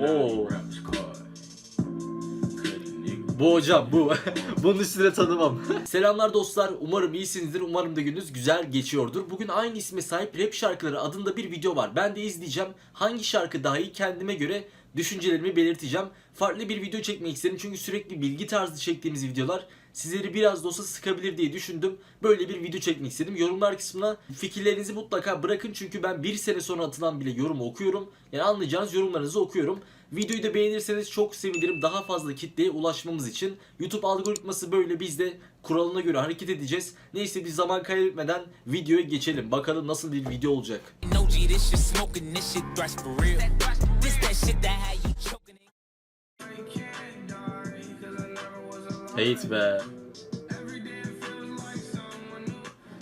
Oo. Bu hocam bu. Bunun üstüne tanımam. Selamlar dostlar. Umarım iyisinizdir. Umarım da gününüz güzel geçiyordur. Bugün aynı isme sahip rap şarkıları adında bir video var. Ben de izleyeceğim. Hangi şarkı daha iyi kendime göre düşüncelerimi belirteceğim. Farklı bir video çekmek istedim çünkü sürekli bilgi tarzı çektiğimiz videolar sizleri biraz da olsa sıkabilir diye düşündüm. Böyle bir video çekmek istedim. Yorumlar kısmına fikirlerinizi mutlaka bırakın çünkü ben bir sene sonra atılan bile yorum okuyorum. Yani anlayacağınız yorumlarınızı okuyorum. Videoyu da beğenirseniz çok sevinirim. Daha fazla kitleye ulaşmamız için. YouTube algoritması böyle biz de kuralına göre hareket edeceğiz. Neyse biz zaman kaybetmeden videoya geçelim. Bakalım nasıl bir video olacak. Hate be.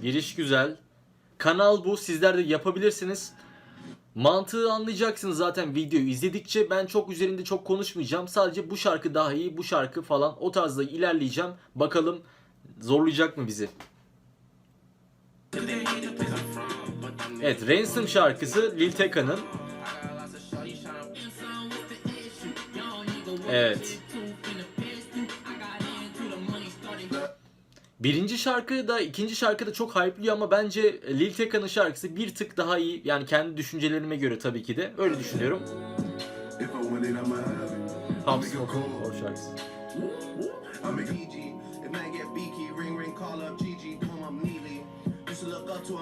Giriş güzel. Kanal bu. Sizler de yapabilirsiniz. Mantığı anlayacaksınız zaten videoyu izledikçe. Ben çok üzerinde çok konuşmayacağım. Sadece bu şarkı daha iyi, bu şarkı falan o tarzda ilerleyeceğim. Bakalım zorlayacak mı bizi? Evet, Ransom şarkısı Lil Tecca'nın. Evet. Birinci şarkı da ikinci şarkı da çok hype'lıyor ama bence Lil Tecca'nın şarkısı bir tık daha iyi. Yani kendi düşüncelerime göre tabii ki de. Öyle düşünüyorum. If I win it, I'ma have it. Pop Smoke'un o şarkısı.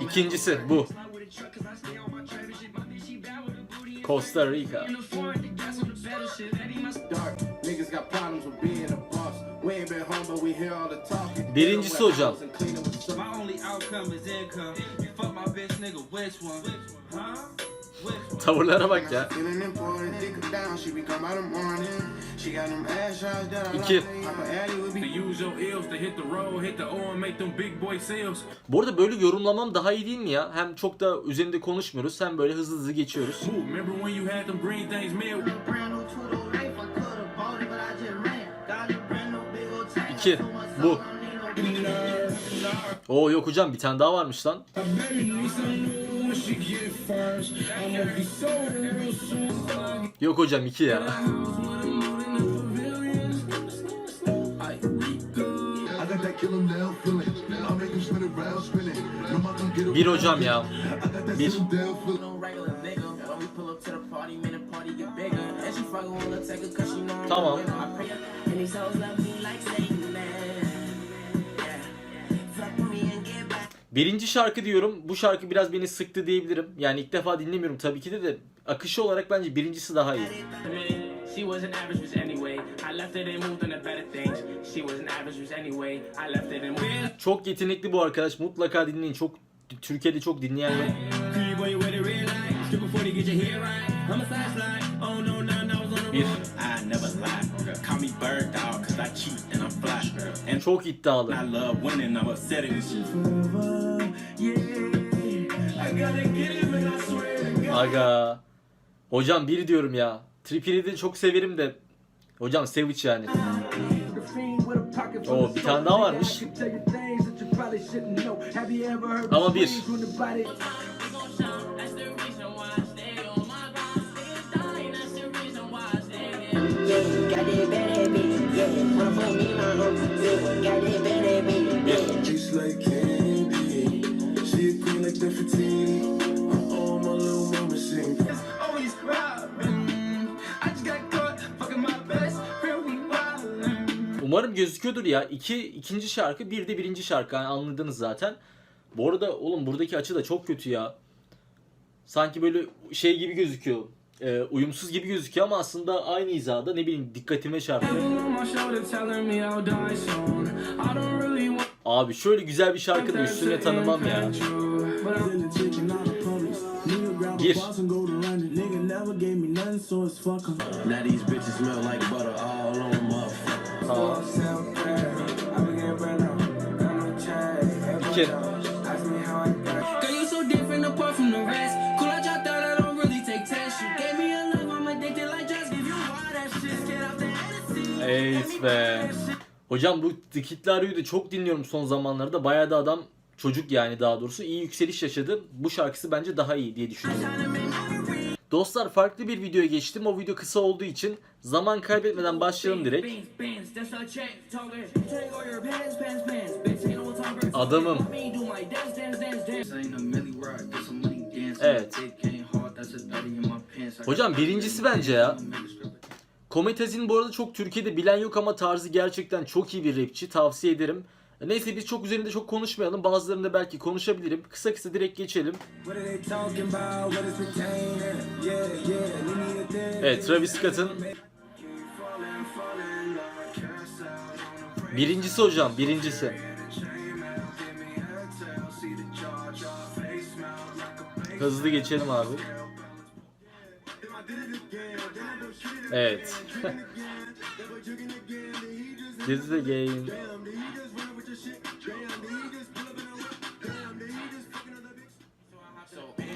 İkincisi bu. Costa Rica. Birincisi hocam. Tavırlara bak ya. İki. Bu arada böyle yorumlamam daha iyi değil mi ya? Hem çok da üzerinde konuşmuyoruz hem böyle hızlı hızlı geçiyoruz. 2. Bu. Oo yok hocam bir tane daha varmış lan. Yok hocam 2 ya. Bir hocam ya. Bir. Tamam. Birinci şarkı diyorum. Bu şarkı biraz beni sıktı diyebilirim. Yani ilk defa dinlemiyorum tabii ki de de akışı olarak bence birincisi daha iyi. She wasn't average bitch anyway. I left it and moved on to better things. She wasn't average bitch anyway. I left it and moved. Çok yetenekli bu arkadaş. Mutlaka dinleyin. Çok Türkiye'de çok dinleyen yok. Bir. I never lie. Call me bird dog cause I cheat and I'm fly. And Çok iddialı. I love winning. I'm upset at this Aga. Hocam bir diyorum ya. Trippi'yi de çok severim de. Hocam Savage yani. Oo bir tane daha varmış. Ama bir. Umarım gözüküyordur ya. İki, ikinci şarkı bir de birinci şarkı. Yani anladınız zaten. Bu arada oğlum buradaki açı da çok kötü ya. Sanki böyle şey gibi gözüküyor. Ee, uyumsuz gibi gözüküyor ama aslında aynı hizada ne bileyim dikkatime çarptı. Abi şöyle güzel bir şarkının üstüne tanımam ya. Bir. Now these be. Hocam bu Lario'yu da çok dinliyorum son zamanlarda. Bayağı da adam çocuk yani daha doğrusu iyi yükseliş yaşadı. Bu şarkısı bence daha iyi diye düşünüyorum. Dostlar farklı bir videoya geçtim. O video kısa olduğu için zaman kaybetmeden başlayalım direkt. Adamım. Evet. Dick ain't hard, that's a 30 in my pants. I Hocam birincisi bence ya. Kometazin bu arada çok Türkiye'de bilen yok ama tarzı gerçekten çok iyi bir rapçi. Tavsiye ederim. Neyse biz çok üzerinde çok konuşmayalım. Bazılarında belki konuşabilirim. Kısa kısa direkt geçelim. Evet Travis Scott'ın birincisi hocam birincisi. Hızlı geçelim abi. Evet. This is the game.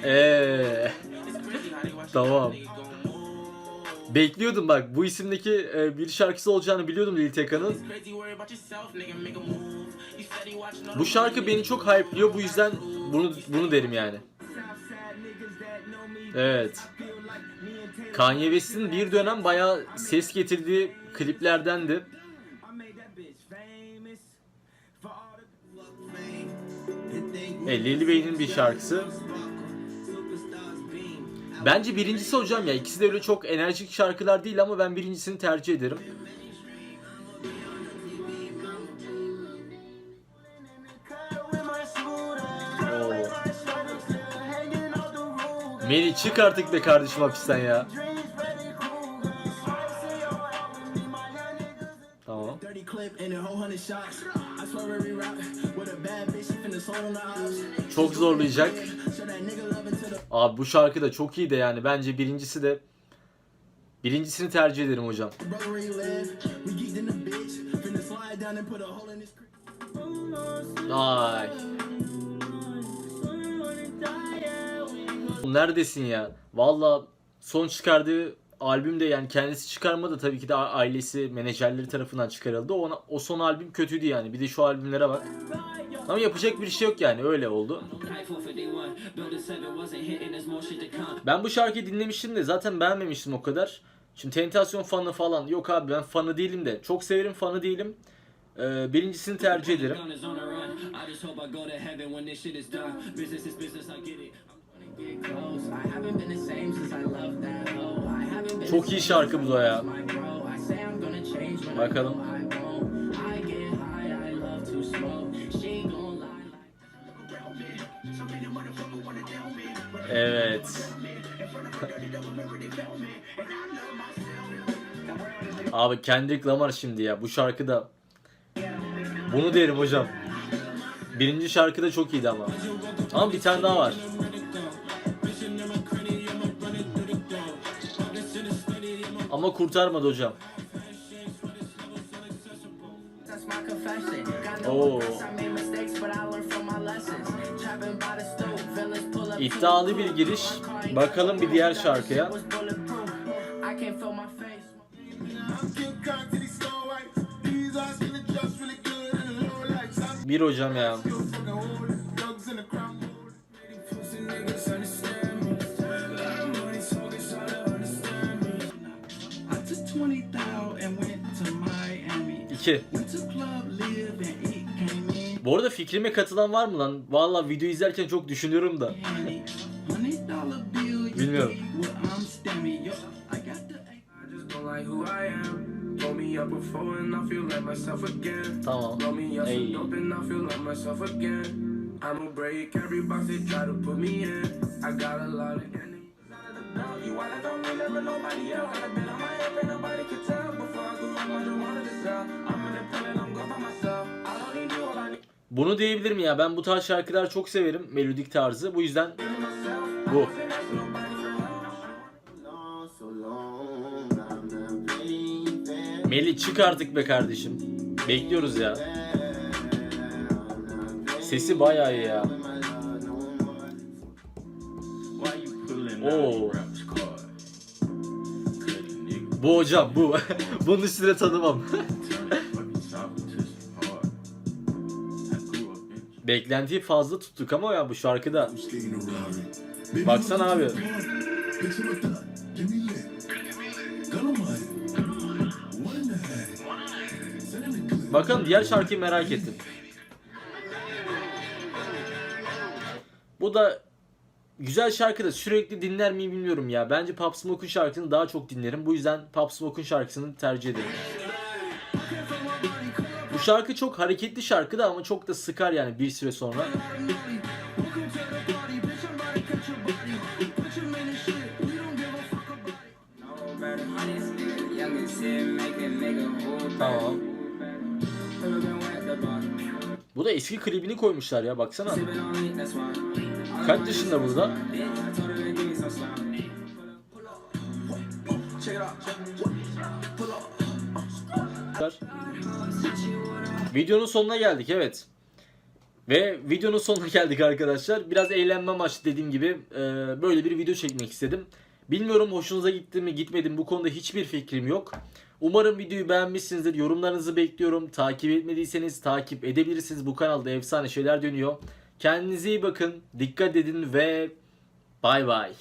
Eee. Tamam. Bekliyordum bak bu isimdeki e, bir şarkısı olacağını biliyordum Lil Teka'nın. Bu şarkı beni çok hype'lıyor bu yüzden bunu bunu derim yani. Evet. Kanye West'in bir dönem bayağı ses getirdiği kliplerdendi. E, Lil Wayne'in bir şarkısı. Bence birincisi hocam ya. İkisi de öyle çok enerjik şarkılar değil ama ben birincisini tercih ederim. Oo. Çık artık be kardeşim hapisten ya. Çok zorlayacak. Abi bu şarkı da çok iyi de yani. Bence birincisi de birincisini tercih ederim hocam. Ay. Neredesin ya? Valla son çıkardığı albüm de yani kendisi çıkarmadı tabii ki de ailesi menajerleri tarafından çıkarıldı. Ona, o son albüm kötüydü yani. Bir de şu albümlere bak. Ama yapacak bir şey yok yani öyle oldu. Ben bu şarkıyı dinlemiştim de zaten beğenmemiştim o kadar. Şimdi Tentasyon fanı falan yok abi ben fanı değilim de. Çok severim fanı değilim. Ee, birincisini tercih ederim. Çok iyi şarkı bu da ya. Bakalım. Evet. Abi Kendrick Lamar şimdi ya bu şarkıda. Bunu derim hocam. Birinci şarkı da çok iyiydi ama. Ama bir tane daha var. Stove, villains pull up. İddialı bir giriş. Bakalım bir diğer şarkıya. Was bulletproof. I 2. Bu arada fikrime katılan var mı lan? Valla video izlerken çok düşünüyorum da. Bilmiyorum. Tamam. Ey. Bunu diyebilirim ya. Ben bu tarz şarkılar çok severim. Melodik tarzı. Bu yüzden bu. Melih çık artık be kardeşim. Bekliyoruz ya. Sesi bayağı iyi ya. Oo. Bu hocam bu. Bunun üstüne tanımam. Beklentiyi fazla tuttuk ama ya bu şarkıda. Baksana abi. Bakalım diğer şarkıyı merak ettim. Bu da güzel şarkı da sürekli dinler miyim bilmiyorum ya. Bence Pop Smoke'un şarkısını daha çok dinlerim. Bu yüzden Pop Smoke'un şarkısını tercih ederim. Bu şarkı çok hareketli şarkı da ama çok da sıkar yani bir süre sonra. Tamam. Bu da eski klibini koymuşlar ya baksana. Kaç yaşında burada? Videonun sonuna geldik evet. Ve videonun sonuna geldik arkadaşlar. Biraz eğlenme amaçlı dediğim gibi e, böyle bir video çekmek istedim. Bilmiyorum hoşunuza gitti mi gitmedi mi bu konuda hiçbir fikrim yok. Umarım videoyu beğenmişsinizdir. Yorumlarınızı bekliyorum. Takip etmediyseniz takip edebilirsiniz. Bu kanalda efsane şeyler dönüyor. Kendinize iyi bakın. Dikkat edin ve bay bay.